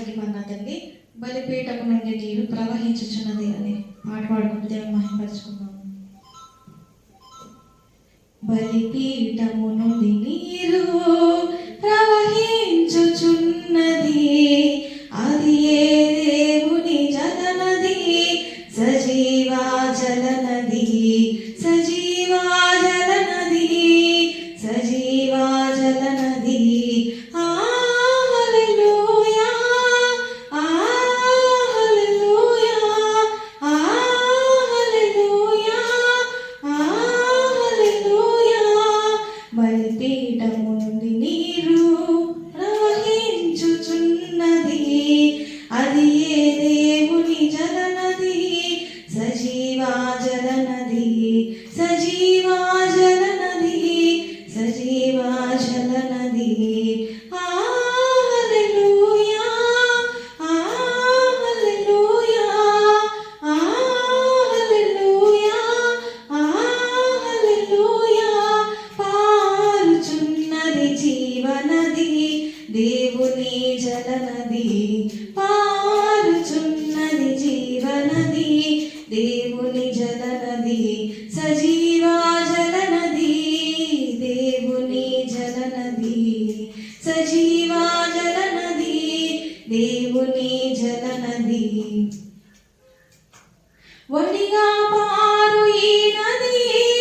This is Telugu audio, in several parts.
సన్నిధి మన్నా తల్లి బలిపీఠకు నుండి నీరు ప్రవహించుచున్నది అని పాట పాడుకుంటే దేవుని బలిపీఠము నుండి నీరు ప్రవహించుచున్నది. అది ఏ దేవుని జలనది సజీవా జలనది సజీ सजीवा जलनदी सजीवा जलनदी सजीवा जलनदी జీవనది దేవుని జలనది పా ఒలిగా పారు ఈ నది.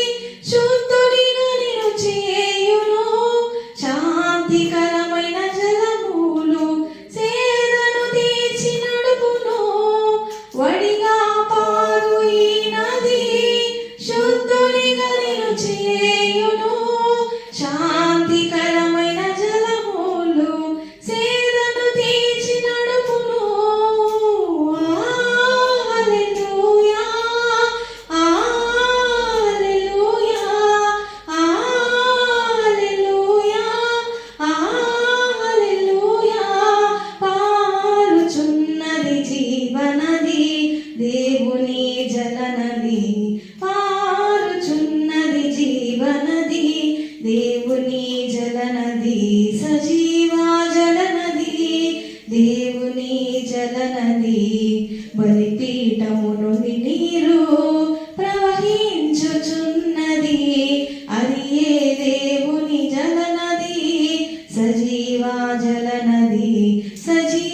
జీవనది దేవుని జలనది పారుచున్నది జీవనది దేవుని జలనది సజీవా జలనది దేవుని జలనది బలిపీఠమును నీరు ప్రవహించుచున్నది అది ఏ దేవుని జలనది సజీవా జలనది సజీ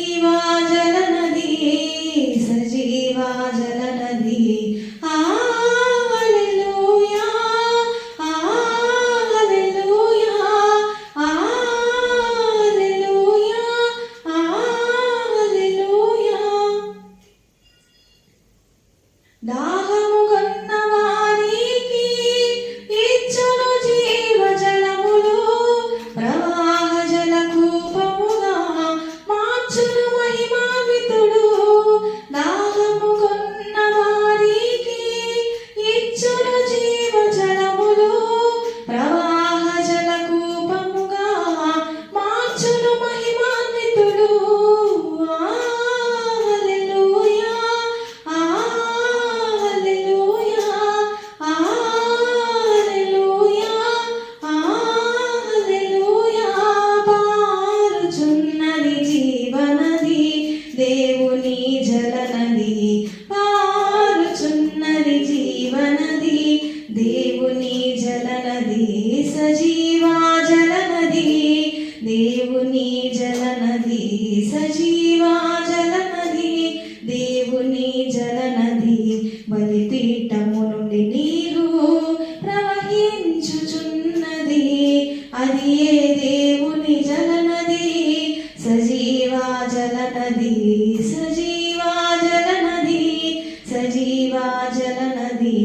సజీవాజలనది దేవుని జలనది సజీవాజలనది దేవుని జలనది బలిపీఠము నుండి నీరు ప్రవహించుచున్నది. అది ఏ దేవుని జలనది? సజీవాజలనది సజీవాజలనది సజీవాజలనది.